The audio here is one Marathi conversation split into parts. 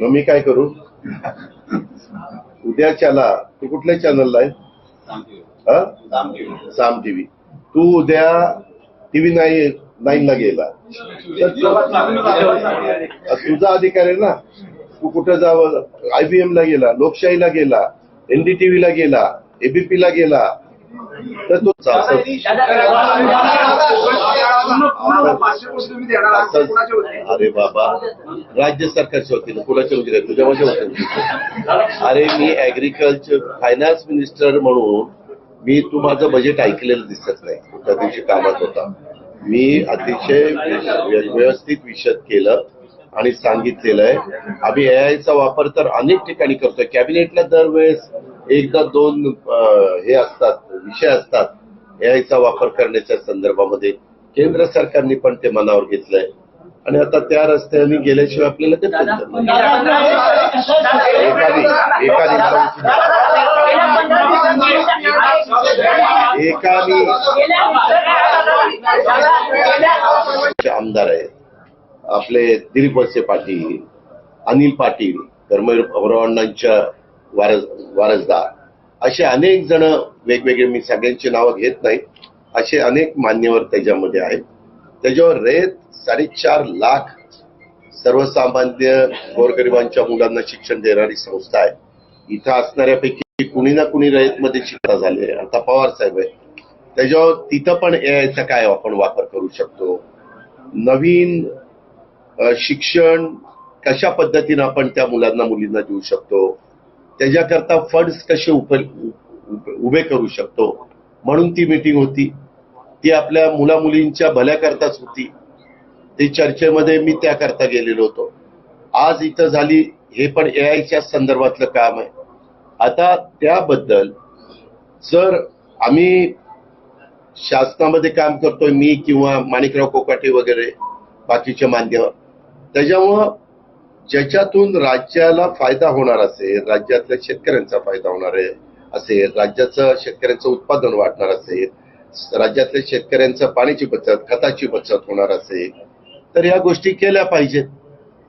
मग मी काय करू उद्याच्याला तू कुठल्या चॅनलला आहे हा? साम टीव्ही तू उद्या टीव्ही नाही नाईन ला गेला तुझा अधिकार आहे ना तू कुठं जावं आयबीएम ला गेला लोकशाहीला गेला एनडीटीव्ही ला गेला एबीपी ला गेला तर तो अरे बाबा. राज्य सरकारच्या वतीनं कुणाच्या वतीने तुझ्या माझ्या वतीने अरे मी ऍग्रिकल्चर फायनान्स मिनिस्टर म्हणून मी तू माझं बजेट ऐकलेलं दिसत नाही. त्या दिवशी कामात होता. मी अतिशय व्यवस्थित विषद केलं आणि सांगितलेलं आहे आम्ही एआयचा वापर तर अनेक ठिकाणी करतोय. कॅबिनेटला दरवेळेस एकदा दोन हे असतात विषय असतात एआयचा वापर करण्याच्या संदर्भामध्ये. केंद्र सरकारने पण ते मनावर घेतलंय आणि आता त्या रस्त्याने गेल्याशिवाय आपल्याला ते. एकाने एकाने एकाने आमदार आहेत आपले दिलीप वळसे पाटील अनिल पाटील धर्मवीर अग्रवालांच्या वारस वारसदार असे अनेक जण वेगवेगळे मी सगळ्यांची नावं घेत नाही असे अनेक मान्यवर त्याच्यामध्ये आहेत. त्याच्यावर रेत साडेचार लाख सर्वसामान्य गोरगरिबांच्या मुलांना शिक्षण देणारी संस्था आहे. इथं असणाऱ्यापैकी कुणी ना कुणी रयतमध्ये शिकता झाले. आता पवार साहेब आहे त्याच्यावर तिथं पण एआयचा काय आपण वापर करू शकतो? नवीन शिक्षण कशा पद्धतीनं आपण त्या मुलांना मुलींना देऊ शकतो? त्याच्याकरता फंड्स कसे उभे करू शकतो? म्हणून ती मीटिंग होती. ती आपल्या मुला मुलींच्या भल्याकरताच होती. ते चर्चेमध्ये मी त्याकरता गेलेलो होतो. आज इथं झाली हे पण एआयच्या संदर्भातलं काम आहे. आता त्याबद्दल जर आम्ही शासनामध्ये काम करतोय मी किंवा माणिकराव कोकाटे वगैरे बाकीचे मान्यवर त्याच्यामुळं ज्याच्यातून राज्याला फायदा होणार असेल राज्यातल्या शेतकऱ्यांचा फायदा होणार आहे असेल राज्याचं शेतकऱ्यांचं उत्पादन वाढणार असेल राज्यातल्या शेतकऱ्यांचं पाण्याची बचत खताची बचत होणार असेल तर या गोष्टी केल्या पाहिजेत.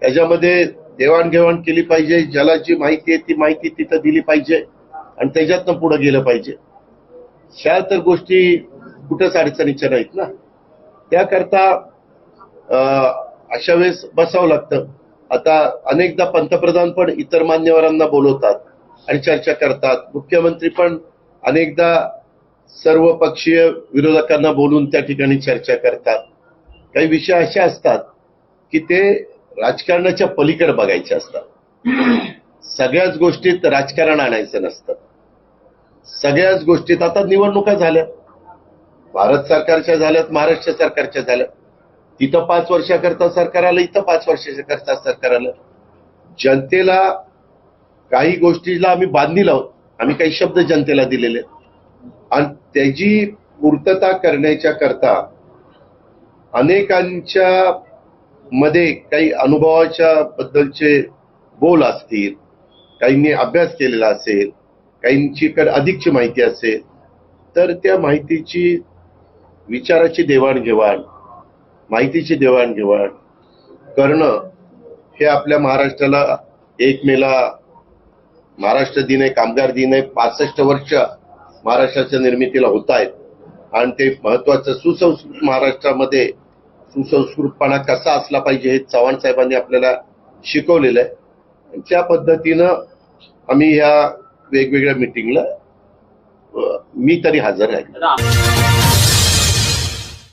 त्याच्यामध्ये देवाणघेवाण केली पाहिजे ज्याला जी माहिती आहे ती माहिती तिथं दिली पाहिजे आणि त्याच्यातनं पुढे गेलं पाहिजे. ह्या तर गोष्टी कुठंच अडचणीच्या नाहीत ना. त्याकरता अशा वेळेस बसावं लागतं. आता अनेकदा पंतप्रधान पण इतर मान्यवरांना बोलवतात. आणि चर्चा करतात. मुख्यमंत्री पण अनेकदा सर्व पक्षीय विरोधकांना बोलून त्या ठिकाणी चर्चा करतात. काही विषय असे असतात की ते राजकारणाच्या पलीकडे बघायचे असतात. सगळ्याच गोष्टीत राजकारण आणायचं नसतं. सगळ्याच गोष्टीत आता निवडणुका झाल्या. भारत सरकारच्या झाल्यात महाराष्ट्र सरकारच्या झाल्या तिथं पाच वर्षाकरता सरकार आलं इथं पाच वर्षाच्या करता सरकार आलं. जनतेला काही गोष्टीला आम्ही बांधील आहोत. आम्ही काही शब्द जनतेला दिलेले आणि त्याची पूर्तता करण्याच्या करता अनेकांच्या मध्ये काही अनुभवाच्या बद्दलचे बोल असतील काहींनी अभ्यास केलेला असेल काहींची कडे अधिकची माहिती असेल तर त्या माहितीची विचाराची देवाणघेवाण माहितीची देवाणघेवाण करणं हे आपल्या महाराष्ट्राला एक मेला महाराष्ट्र दिन आहे कामगार दिन आहे पासष्ट वर्ष महाराष्ट्राच्या निर्मितीला होत आहेत आणि ते महत्वाचं सुसंस्कृत महाराष्ट्रामध्ये सुसंस्कृतपणा कसा असला पाहिजे हे चव्हाण साहेबांनी आपल्याला शिकवलेलं आहे. त्या पद्धतीनं आम्ही ह्या वेगवेगळ्या मिटिंगला मी तरी हजर आहे.